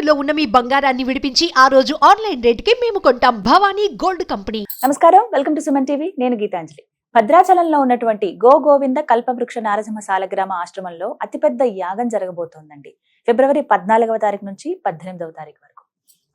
తాకట్టులో ఉన్న మీ బంగారాన్ని విడిపించి ఆ రోజు ఆన్లైన్ రేటుకి మేము కొంటాం. Bhavani gold company. నమస్కారం. Welcome to Suman TV. నేను గీతాంజలి. భద్రాచలంలో ఉన్నటువంటి గో గోవింద కల్పవృక్ష నారసింహ సాలగ్రామ ఆశ్రమంలో అతిపెద్ద యాగం జరగబోతోందండి. ఫిబ్రవరి పద్నాలుగవ తారీఖు నుంచి పద్దెనిమిదవ తారీఖు వరకు.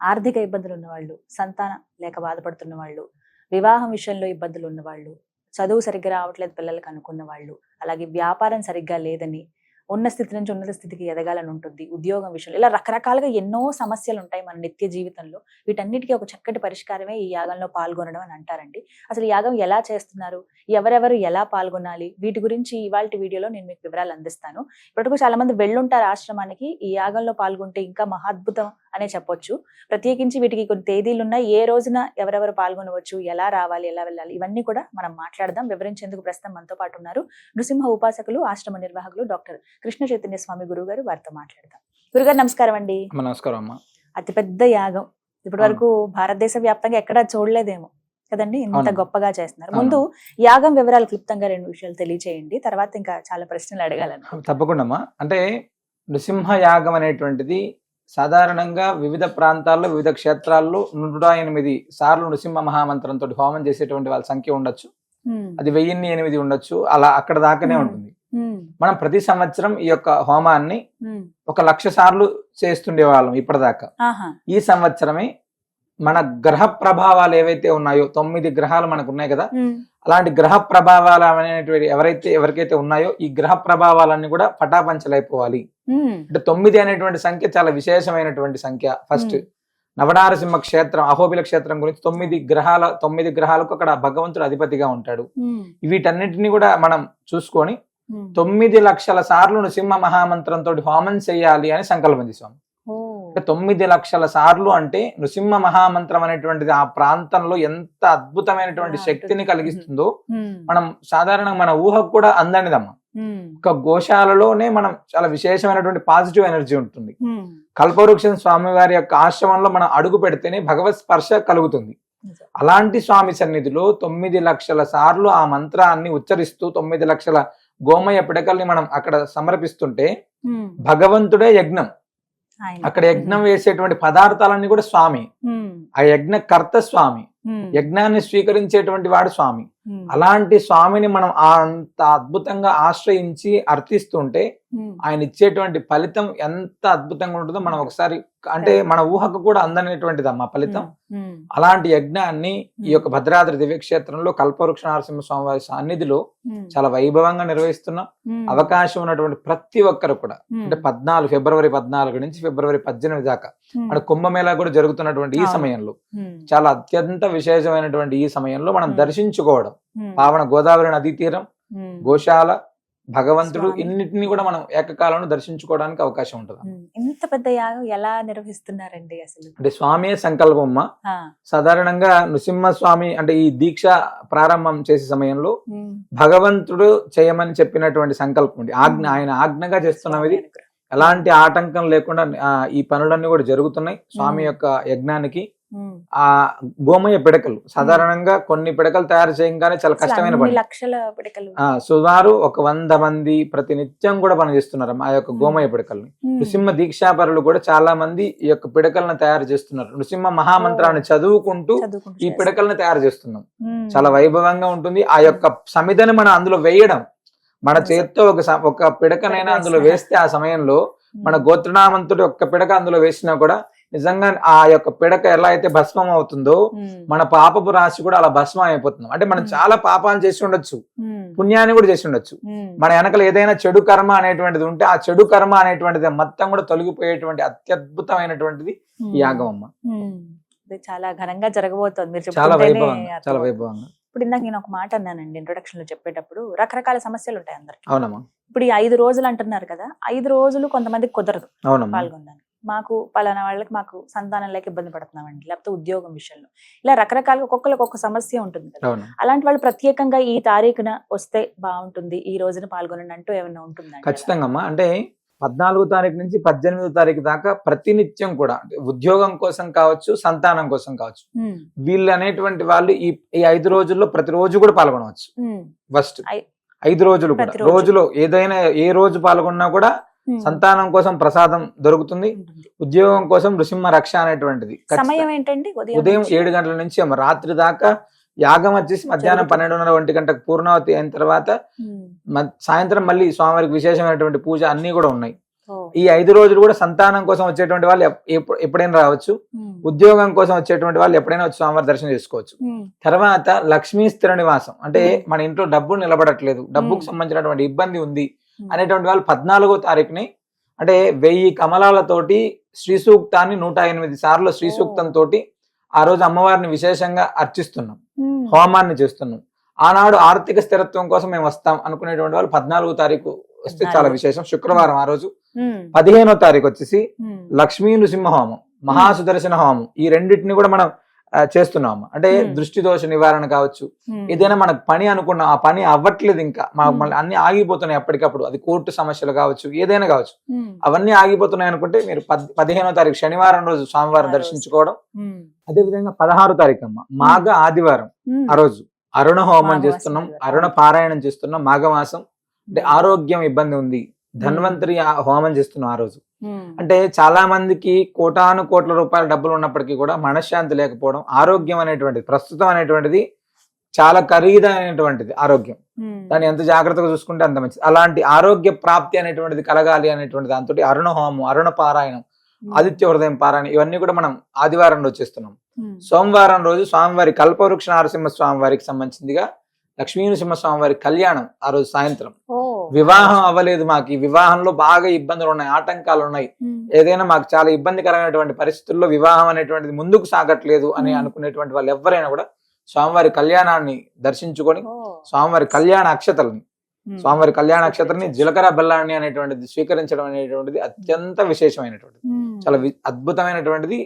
ఆర్థిక ఇబ్బందులు ఉన్నవాళ్ళు సంతానం లేక బాధపడుతున్న వాళ్ళు వివాహం విషయంలో ఇబ్బందులు ఉన్నవాళ్ళు చదువు సరిగ్గా రావట్లేదు పిల్లలకు అనుకున్న వాళ్ళు అలాగే వ్యాపారం సరిగ్గా లేదని ఉన్న స్థితి నుంచి ఉన్నత స్థితికి ఎదగాలని ఉంటుంది. ఉద్యోగం విషయంలో ఇలా రకరకాలుగా ఎన్నో సమస్యలు ఉంటాయి మన నిత్య జీవితంలో. వీటన్నిటికీ ఒక చక్కటి పరిష్కారమే ఈ యాగంలో పాల్గొనడం అని అంటారండి. అసలు యాగం ఎలా చేస్తున్నారు? ఎవరెవరు ఎలా పాల్గొనాలి? వీటి గురించి ఇవాళ వీడియోలో నేను మీకు వివరాలు అందిస్తాను. ఇప్పటికూ చాలా మంది వెళ్ళుంటారు ఆశ్రమానికి. ఈ యాగంలో పాల్గొంటే ఇంకా మహాద్భుతం అనే చెప్పొచ్చు. ప్రత్యేకించి వీటికి కొన్ని తేదీలు ఉన్నాయి ఏ రోజున ఎవరెవరు పాల్గొనవచ్చు ఎలా రావాలి ఎలా వెళ్ళాలి ఇవన్నీ కూడా మనం మాట్లాడదాం. వివరించేందుకు ప్రస్తుతం మనతో పాటు ఉన్నారు నృసింహ ఉపాసకులు ఆశ్రమ నిర్వాహకులు డాక్టర్ కృష్ణ చైతన్య స్వామి గురువు గారు వారితో మాట్లాడదాం. గురుగారు నమస్కారం అండి. నమస్కారం అమ్మ. అతిపెద్ద యాగం. ఇప్పటి వరకు భారతదేశ వ్యాప్తంగా ఎక్కడా చూడలేదేమో కదండి? ఇంత. గొప్పగా చేస్తున్నారు. ముందు యాగం వివరాలు క్లుప్తంగా రెండు విషయాలు తెలియచేయండి. తర్వాత ఇంకా చాలా ప్రశ్నలు అడగాలను తప్పకుండా అంటే నృసింహ యాగం అనేటువంటిది సాధారణంగా వివిధ ప్రాంతాల్లో వివిధ క్షేత్రాల్లో నూట ఎనిమిది సార్లు నృసింహ మహామంత్రంతో హోమం చేసేటువంటి వాళ్ళ సంఖ్య ఉండొచ్చు. అది వెయ్యిన్ని ఎనిమిది ఉండొచ్చు. అలా అక్కడ దాకానే. ఉంటుంది. మనం ప్రతి సంవత్సరం ఈ యొక్క హోమాన్ని ఒక లక్ష సార్లు చేస్తుండే వాళ్ళం ఇప్పటిదాకా ఈ సంవత్సరమే మన గ్రహ ప్రభావాలు ఏవైతే ఉన్నాయో తొమ్మిది గ్రహాలు మనకు ఉన్నాయి కదా అలాంటి గ్రహ ప్రభావాలు అనేటువంటి ఎవరైతే ఎవరికైతే ఉన్నాయో ఈ గ్రహ ప్రభావాలన్నీ కూడా పటాపంచలైపోవాలి. అంటే తొమ్మిది అనేటువంటి సంఖ్య చాలా విశేషమైనటువంటి సంఖ్య. ఫస్ట్ నవనారసింహ క్షేత్రం అహోబిల క్షేత్రం గురించి తొమ్మిది గ్రహాల తొమ్మిది గ్రహాలకు అక్కడ భగవంతుడు అధిపతిగా ఉంటాడు. వీటన్నిటిని కూడా మనం చూసుకొని తొమ్మిది లక్షల సార్లు నృసింహ మహామంత్రంతో హోమం చేయాలి అని సంకల్పం చేసాం అంటే తొమ్మిది లక్షల సార్లు అంటే నృసింహ మహామంత్రం అనేటువంటిది ఆ ప్రాంతంలో ఎంత అద్భుతమైనటువంటి శక్తిని కలిగిస్తుందో మనం సాధారణంగా మన ఊహకు కూడా అందనిదమ్మా ఒక గోశాలలోనే మనం చాలా విశేషమైనటువంటి పాజిటివ్ ఎనర్జీ ఉంటుంది. కల్పవృక్షం స్వామి వారి యొక్క ఆశ్రమంలో మనం అడుగు పెడితేనే భగవత్ స్పర్శ కలుగుతుంది. అలాంటి స్వామి సన్నిధిలో తొమ్మిది లక్షల సార్లు ఆ మంత్రాన్ని ఉచ్చరిస్తూ తొమ్మిది లక్షల గోమయ పిడకల్ని మనం అక్కడ సమర్పిస్తుంటే భగవంతుడే యజ్ఞం. అక్కడ యజ్ఞం వేసేటువంటి పదార్థాలన్నీ కూడా స్వామి. ఆ యజ్ఞ కర్త స్వామి యజ్ఞాన్ని స్వీకరించేటువంటి వాడు స్వామి. అలాంటి స్వామిని మనం అంత అద్భుతంగా ఆశ్రయించి అర్థిస్తుంటే ఆయన ఇచ్చేటువంటి ఫలితం ఎంత అద్భుతంగా ఉంటుందో మనం ఒకసారి అంటే మన ఊహకు కూడా అందనేటువంటిది అమ్మా ఫలితం అలాంటి యజ్ఞాన్ని ఈ యొక్క భద్రాద్రి దివ్యక్షేత్రంలో కల్పవృక్ష నరసింహ స్వామి వారి సన్నిధిలో చాలా వైభవంగా నిర్వహిస్తున్నాం. అవకాశం ఉన్నటువంటి ప్రతి ఒక్కరు కూడా అంటే పద్నాలుగు ఫిబ్రవరి పద్నాలుగు నుంచి ఫిబ్రవరి పద్దెనిమిది దాకా మన కుంభమేళా కూడా జరుగుతున్నటువంటి ఈ. సమయంలో చాలా అత్యంత విశేషమైనటువంటి ఈ సమయంలో మనం దర్శించుకోవడం. పావన గోదావరి నదీ తీరం గోశాల భగవంతుడు. ఇన్నిటిని కూడా మనం ఏకకాలంలో దర్శించుకోవడానికి అవకాశం ఉంటుంది ఇంత పెద్ద యాగం ఎలా నిర్వహిస్తున్నారండి అసలు అంటే స్వామి సంకల్పమ్మ సాధారణంగా నృసింహ స్వామి అంటే ఈ దీక్ష ప్రారంభం చేసే సమయంలో భగవంతుడు చేయమని చెప్పినటువంటి సంకల్పం ఉంది ఆజ్ఞ ఆయన ఆజ్ఞగా చేస్తున్నాం ఇది అనుగ్రహం. ఎలాంటి ఆటంకం లేకుండా ఈ పనులన్నీ కూడా జరుగుతున్నాయి స్వామి. యొక్క యజ్ఞానికి. ఆ గోమయ పిడకలు. సాధారణంగా కొన్ని పిడకలు తయారు చేయగానే చాలా కష్టమైన పని. లక్షల పిడకలు. ఆ సుమారు ఒక వంద మంది ప్రతి నిత్యం కూడా పనిచేస్తున్నారు ఆ యొక్క. గోమయ పిడకల్ని. నృసింహ దీక్షాపరులు కూడా చాలా మంది ఈ యొక్క పిడకలను తయారు చేస్తున్నారు. నృసింహ మహామంత్రాన్ని చదువుకుంటూ ఈ. పిడకలను తయారు చేస్తున్నాం. చాలా వైభవంగా ఉంటుంది. ఆ యొక్క సమిధని మనం అందులో వేయడం మన. చేత్తో ఒక ఒక పిడకనైనా పిడక అందులో. వేస్తే ఆ సమయంలో మన గోత్రనామంతుడి ఒక్క పిడక అందులో వేసినా కూడా నిజంగా ఆ యొక్క పిడక ఎలా అయితే భస్మం అవుతుందో మన పాపపు రాశి కూడా అలా భస్మం అయిపోతున్నాం అంటే మనం. చాలా పాపాలు చేసి ఉండొచ్చు. పుణ్యాన్ని కూడా చేసి ఉండొచ్చు. మన వెనకలు ఏదైనా చెడు కర్మ అనేటువంటిది ఉంటే ఆ చెడు కర్మ అనేటువంటిది మొత్తం కూడా తొలగిపోయేటువంటి అత్యద్భుతమైనటువంటిది యాగం అమ్మ. చాలా ఘనంగా జరగబోతోంది. మీరు చాలా వైభవంగా చాలా. వైభవంగా. ఇప్పుడు ఇందాక నేను ఒక మాట అన్నానండి ఇంట్రొడక్షన్లో చెప్పేటప్పుడు. రకరకాల సమస్యలు ఉంటాయి అందరికి. అవునమ్మా. ఇప్పుడు ఈ ఐదు రోజులు అంటున్నారు కదా ఐదు రోజులు కొంతమందికి కుదరదు పాల్గొన్నాను మాకు పలానా వాళ్ళకి మాకు సంతానం లేక ఇబ్బంది పడుతున్నామండి లేకపోతే ఉద్యోగం విషయంలో. ఇలా రకరకాలుగా ఒక్కొక్కరికి ఒక్కొక్క సమస్య ఉంటుంది కదా. అలాంటి వాళ్ళు ప్రత్యేకంగా ఈ తారీఖున వస్తే బాగుంటుంది ఈ రోజున పాల్గొనండి అంటూ ఏమైనా ఉంటుందండి ఖచ్చితంగా అమ్మా అంటే పద్నాలుగో తారీఖు నుంచి పద్దెనిమిదో తారీఖు దాకా ప్రతినిత్యం కూడా అంటే ఉద్యోగం కోసం కావచ్చు సంతానం కోసం కావచ్చు వీళ్ళు అనేటువంటి వాళ్ళు ఈ ఈ ఐదు రోజుల్లో ప్రతి రోజు కూడా పాల్గొనవచ్చు. ఫస్ట్ ఐదు రోజులు కూడా. ప్రతిరోజు. రోజులో ఏదైనా ఏ రోజు పాల్గొన్నా కూడా. సంతానం కోసం ప్రసాదం దొరుకుతుంది. ఉద్యోగం కోసం నృసింహ రక్ష అనేటువంటిది. సమయం ఏంటండి ఉదయం? ఏడు గంటల నుంచి రాత్రి దాకా యాగం వచ్చేసి మధ్యాహ్నం. పన్నెండున్నర ఒంటి గంటకు పూర్ణావతి అయిన తర్వాత సాయంత్రం మళ్ళీ స్వామివారికి విశేషమైనటువంటి పూజ అన్ని కూడా ఉన్నాయి. ఈ ఐదు రోజులు కూడా సంతానం కోసం వచ్చేటువంటి వాళ్ళు ఎప్- ఎప్పు- ఎప్పుడైనా రావచ్చు. ఉద్యోగం కోసం వచ్చేటువంటి వాళ్ళు ఎప్పుడైనా వచ్చి స్వామివారి దర్శనం చేసుకోవచ్చు. తర్వాత లక్ష్మీ స్థిర నివాసం అంటే. మన ఇంట్లో డబ్బు నిలబడట్లేదు డబ్బుకు. సంబంధించినటువంటి ఇబ్బంది ఉంది. అనేటువంటి వాళ్ళు పద్నాలుగో తారీఖుని అంటే వెయ్యి కమలాలతోటి శ్రీ సూక్తాన్ని నూట ఎనిమిది సార్లు శ్రీ ఓ. సూక్తం తోటి ఆ రోజు అమ్మవారిని విశేషంగా అర్చిస్తున్నాం ఉమ్. హోమాన్ని చేస్తున్నాం ఆనాడు ఆర్థిక స్థిరత్వం కోసం మేము వస్తాం అనుకునేటువంటి వాళ్ళు పద్నాలుగో తారీఖు వస్తే చాలా. విశేషం శుక్రవారం ఆ రోజు ఉమ్. పదిహేనో తారీఖు వచ్చేసి. లక్ష్మీ నృసింహ హోమం మహాసుదర్శన హోమం ఈ రెండింటిని కూడా మనం చేస్తున్నాం అంటే. దృష్టి దోష నివారణ కావచ్చు. ఏదైనా మనకు పని అనుకున్నాం ఆ పని అవ్వట్లేదు ఇంకా. మళ్ళీ అన్ని ఆగిపోతున్నాయి ఎప్పటికప్పుడు అది కోర్టు సమస్యలు కావచ్చు ఏదైనా కావచ్చు. అవన్నీ ఆగిపోతున్నాయి అనుకుంటే మీరు పద్ పదిహేనో తారీఖు శనివారం రోజు స్వామివారం. దర్శించుకోవడం. అదే విధంగా పదహారు తారీఖు అమ్మ మాఘ ఆదివారం. ఆ రోజు అరుణ హోమం చేస్తున్నాం. అరుణ పారాయణం చేస్తున్నాం మాఘమాసం అంటే ఆరోగ్యం ఇబ్బంది ఉంది ధన్వంతరి హోమం చేస్తున్నాం ఆ రోజు. అంటే చాలా మందికి కోటాను కోట్ల రూపాయల డబ్బులు ఉన్నప్పటికీ కూడా మనశ్శాంతి లేకపోవడం ఆరోగ్యం అనేటువంటిది ప్రస్తుతం అనేటువంటిది చాలా ఖరీదైనటువంటిది ఆరోగ్యం ఉమ్. దాన్ని ఎంత జాగ్రత్తగా చూసుకుంటే అంత మంచిది అలాంటి ఆరోగ్య ప్రాప్తి అనేటువంటిది కలగాలి అనేటువంటి దాంతో అరుణ హోమం అరుణ పారాయణం ఉమ్. ఆదిత్య హృదయం పారాయణం ఇవన్నీ కూడా మనం ఆదివారం రోజు చేస్తున్నాం. సోమవారం రోజు స్వామివారి కల్పవృక్ష నరసింహ స్వామివారికి సంబంధించిందిగా లక్ష్మీ నరసింహ స్వామివారి కళ్యాణం ఆ రోజు సాయంత్రం. వివాహం అవ్వలేదు మాకు ఈ వివాహంలో బాగా ఇబ్బందులు ఉన్నాయి ఆటంకాలు ఉన్నాయి. ఏదైనా మాకు చాలా ఇబ్బందికరమైనటువంటి పరిస్థితుల్లో వివాహం అనేటువంటిది ముందుకు సాగట్లేదు అని. అనుకునేటువంటి వాళ్ళు ఎవరైనా కూడా స్వామివారి కళ్యాణాన్ని దర్శించుకొని. స్వామివారి కళ్యాణ అక్షతల్ని. స్వామివారి కళ్యాణ అక్షతల్ని జీలకర్ర బెల్లాన్ని అనేటువంటిది స్వీకరించడం అనేటువంటిది అత్యంత విశేషమైనటువంటిది. చాలా అద్భుతమైనటువంటిది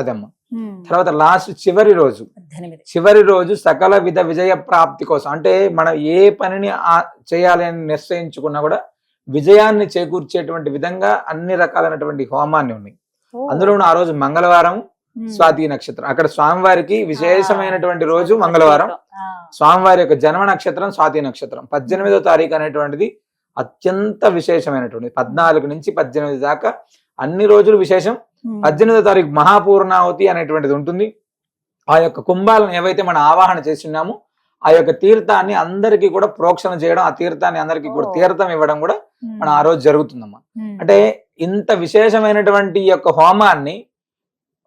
అదమ్మ. తర్వాత లాస్ట్ చివరి రోజు చివరి రోజు సకల విధ విజయ ప్రాప్తి కోసం అంటే మనం ఏ పనిని ఆ- చేయాలి అని నిశ్చయించుకున్నా కూడా విజయాన్ని చేకూర్చేటువంటి విధంగా అన్ని రకాలైనటువంటి హోమాన్ని ఉన్నాయి ఓ. అందులోనూ ఆ రోజు మంగళవారం. స్వాతి నక్షత్రం అక్కడ స్వామివారికి విశేషమైనటువంటి రోజు మంగళవారం. స్వామివారి యొక్క జన్మ నక్షత్రం స్వాతి నక్షత్రం పద్దెనిమిదో తారీఖు అనేటువంటిది అత్యంత విశేషమైనటువంటిది పద్నాలుగు నుంచి పద్దెనిమిది దాకా అన్ని రోజులు విశేషం. పద్దెనిమిదో తారీఖు మహాపూర్ణావతి అనేటువంటిది ఉంటుంది ఆ యొక్క కుంభాలను ఏవైతే మనం ఆవాహన చేస్తున్నామో ఆ యొక్క తీర్థాన్ని అందరికీ కూడా ప్రోక్షణ చేయడం ఆ తీర్థాన్ని అందరికీ కూడా. తీర్థం ఇవ్వడం కూడా ఉమ్. మన ఆ రోజు జరుగుతుందమ్మా ఉమ్. అంటే ఇంత విశేషమైనటువంటి ఈ యొక్క హోమాన్ని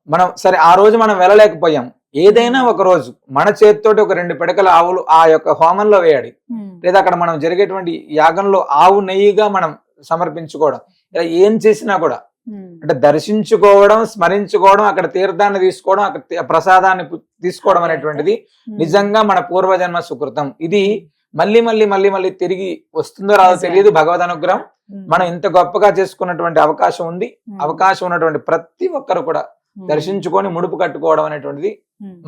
మనం సరే ఆ రోజు మనం వెళ్ళలేకపోయాం ఏదైనా ఒక రోజు మన చేతితోటి ఒక రెండు పిడకల ఆవులు ఆ యొక్క హోమంలో వేయాలి. లేదా అక్కడ మనం జరిగేటువంటి యాగంలో ఆవు నెయ్యిగా మనం సమర్పించుకోవడం ఇలా ఏం చేసినా కూడా. అంటే దర్శించుకోవడం స్మరించుకోవడం అక్కడ తీర్థాన్ని తీసుకోవడం అక్కడ ప్రసాదాన్ని తీసుకోవడం అనేటువంటిది. నిజంగా మన పూర్వజన్మ సుకృతం ఇది మళ్ళీ మళ్ళీ మళ్ళీ మళ్ళీ తిరిగి వస్తుందో రాదో. తెలియదు భగవద్ అనుగ్రహం. మనం ఇంత గొప్పగా చేసుకున్నటువంటి అవకాశం ఉంది. అవకాశం ఉన్నటువంటి ప్రతి ఒక్కరు కూడా. దర్శించుకొని ముడుపు కట్టుకోవడం అనేటువంటిది.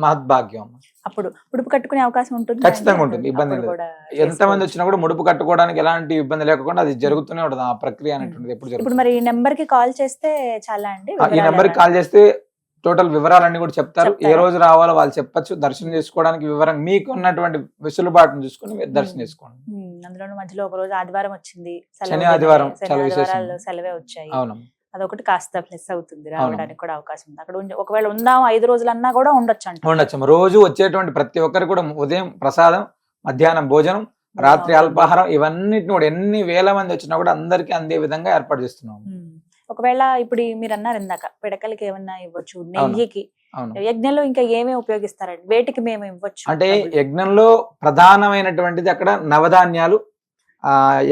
మహద్భాగ్యం. అప్పుడు ఉడుపు కట్టుకునే అవకాశం ఉంటుంది ఖచ్చితంగా ఉంటుంది, ఇబ్బంది లేదు. ఎంతమంది వచ్చినా కూడా ముడుపు కట్టుకోవడానికి ఎలాంటి ఇబ్బంది లేకుండా అది జరుగుతూనే ఉంటుంది ఆ ప్రక్రియ అనేటువంటిది ఎప్పుడు ఇప్పుడు జరుగుతుంది. మరి ఈ నెంబర్కి కాల్ చేస్తే చాలా అండి ఈ నెంబర్కి కాల్ చేస్తే టోటల్ వివరాలన్నీ కూడా చెప్తారు. ఏ? రోజు రావాలో వాళ్ళు చెప్పొచ్చు. దర్శనం చేసుకోవడానికి వివరం మీకు ఉన్నటువంటి వెసులుబాటును చూసుకొని మీరు దర్శనం. చేసుకోండి. అందులో మధ్యలో ఒక రోజు ఆదివారం వచ్చింది. శని, ఆదివారం సెలవే వచ్చాయి. అవునమ్మా అదొకటి కాస్త ప్లస్ అవుతుంది రావడానికి కూడా అవకాశం ఉంది. అక్కడ ఒకవేళ ఉందాం ఐదు రోజులన్నా కూడా ఉండొచ్చు. అంట ఉండొచ్చు రోజు వచ్చేటువంటి ప్రతి ఒక్కరు కూడా ఉదయం ప్రసాదం మధ్యాహ్నం భోజనం రాత్రి అల్పాహారం ఇవన్నిటిని కూడా ఎన్ని వేల మంది వచ్చినా కూడా అందరికీ అందే విధంగా ఏర్పాటు చేస్తున్నాం. ఒకవేళ ఇప్పుడు మీరు అన్నారు ఇందాక పిడకలకి ఏమన్నా ఇవ్వచ్చు నెయ్యికి. యజ్ఞంలో ఇంకా ఏమేమి ఉపయోగిస్తారండి? వేటికి మేము ఇవ్వచ్చు అంటే? యజ్ఞంలో ప్రధానమైనటువంటిది అక్కడ నవధాన్యాలు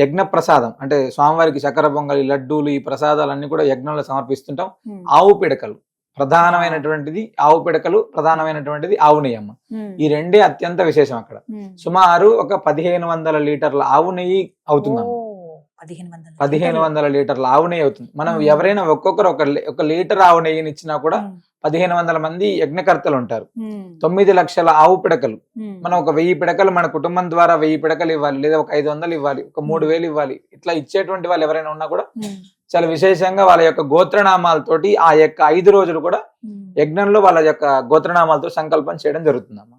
యజ్ఞ ప్రసాదం అంటే స్వామివారికి చక్కెర పొంగలి లడ్డూలు ఈ ప్రసాదాలన్నీ కూడా యజ్ఞంలో సమర్పిస్తుంటాం. ఆవు పిడకలు ప్రధానమైనటువంటిది ఆవు పిడకలు ప్రధానమైనటువంటిది ఆవు నెయ్యమ్మ. ఈ రెండే అత్యంత విశేషం అక్కడ. సుమారు ఒక పదిహేను వందల లీటర్ల ఆవు నెయ్యి అవుతుందమ్మ పదిహేను వందలు లీటర్ల ఆవు నెయ్యి అవుతుంది మనం. ఎవరైనా ఒక్కొక్కరు ఒక ఒక లీటర్ ఆవు నెయ్యిని ఇచ్చినా కూడా. పదిహేను వందల మంది యజ్ఞకర్తలు ఉంటారు. తొమ్మిది లక్షల ఆవు పిడకలు. మనం ఒక వెయ్యి పిడకలు మన కుటుంబం ద్వారా వెయ్యి పిడకలు ఇవ్వాలి లేదా ఒక ఐదు వందలు ఇవ్వాలి ఒక మూడు వేలు ఇవ్వాలి ఇట్లా ఇచ్చేటువంటి వాళ్ళు ఎవరైనా ఉన్నా కూడా. చాలా విశేషంగా వాళ్ళ యొక్క గోత్రనామాలతోటి ఆ యొక్క ఐదు రోజులు కూడా. యజ్ఞంలో వాళ్ళ యొక్క గోత్రనామాలతో సంకల్పం చేయడం జరుగుతుందమ్మా.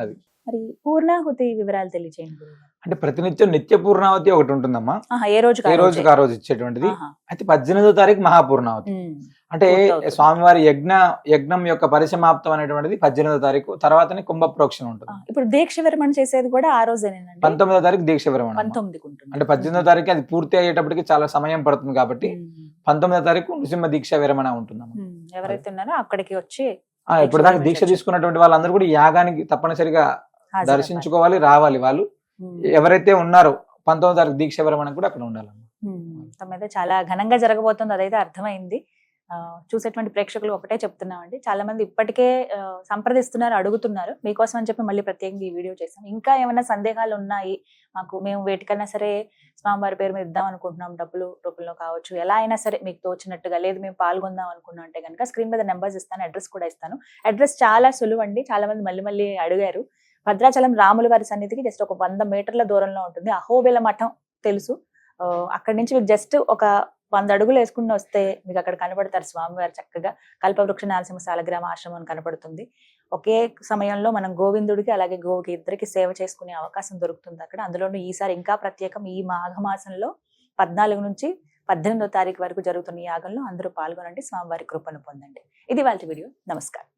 అది. మరి పూర్ణాహుతి వివరాలు తెలియజేయండి. అంటే ప్రతినిత్యం నిత్య పూర్ణావతి ఒకటి ఉంటుందమ్మా ఏ రోజు ఏ రోజుకి ఆ రోజు ఇచ్చేటువంటిది. అయితే పద్దెనిమిదో తారీఖు మహాపూర్ణావతి. అంటే. స్వామివారి యజ్ఞ యజ్ఞం యొక్క పరిసమాప్తం అనేటువంటిది పద్దెనిమిదో తారీఖు తర్వాతనే కుంభ ప్రోక్షణ ఉంటుంది ఇప్పుడు దీక్ష విరమణ చేసేది కూడా ఆ రోజేనేనండి పంతొమ్మిదో తారీఖు దీక్ష విరమణ అంటే పద్దెనిమిదో తారీఖు అది పూర్తి అయ్యేటప్పటికి చాలా సమయం పడుతుంది కాబట్టి. పంతొమ్మిదో తారీఖు నృసింహ దీక్ష విరమణ ఉంటుందమ్మా. ఎవరైతే ఉన్నారో అక్కడికి వచ్చి ఇప్పుడు దాకా దీక్ష. తీసుకున్నటువంటి వాళ్ళందరూ కూడా యాగానికి తప్పనిసరిగా. దర్శించుకోవాలి రావాలి వాళ్ళు. ఉమ్. ఎవరైతే ఉన్నారో పంతొమ్మిదో తారీఖు దీక్ష విరమణ కూడా అక్కడ ఉండాలమ్మా ఉమ్. మొత్తం మీద చాలా ఘనంగా జరగబోతుంది. అదైతే అర్థమైంది. చూసేటువంటి ప్రేక్షకులు ఒకటే చెప్తున్నామండి. చాలా మంది ఇప్పటికే సంప్రదిస్తున్నారు అడుగుతున్నారు. మీకోసం అని చెప్పి మళ్ళీ ప్రత్యేకంగా ఈ వీడియో చేసాం ఇంకా ఏమైనా సందేహాలు ఉన్నాయి? మాకు మేము వేటికన్నా సరే స్వామివారి పేరు మీద ఇద్దాం అనుకుంటున్నాం. డబ్బులు రూపంలో కావచ్చు. ఎలా అయినా సరే మీకు తోచినట్టుగా లేదు మేము పాల్గొందాం అనుకున్నాం అంటే కనుక స్క్రీన్ మీద నెంబర్స్ ఇస్తాను అడ్రస్ కూడా ఇస్తాను. అడ్రస్ చాలా సులువు అండి చాలా మంది మళ్ళీ మళ్ళీ అడిగారు. భద్రాచలం రాముల వారి సన్నిధికి జస్ట్ ఒక వంద మీటర్ల దూరంలో ఉంటుంది. అహోబిల మఠం తెలుసు. ఆ, అక్కడి నుంచి మీకు జస్ట్ ఒక వంద అడుగులు వేసుకుని వస్తే మీకు అక్కడ కనబడతారు స్వామివారు చక్కగా. కల్పవృక్ష నరసింహ సాలగ్రామ ఆశ్రమం కనపడుతుంది. ఒకే సమయంలో మనం గోవిందుడికి అలాగే గోవుకి ఇద్దరికి సేవ చేసుకునే అవకాశం దొరుకుతుంది అక్కడ. అందులోనూ ఈసారి ఇంకా ప్రత్యేకం ఈ మాఘమాసంలో పద్నాలుగు నుంచి పద్దెనిమిదో తారీఖు వరకు జరుగుతున్న ఈ యాగంలో అందరూ పాల్గొనండి. స్వామివారి కృపను పొందండి. ఇది వాళ్ళ వీడియో. నమస్కారం.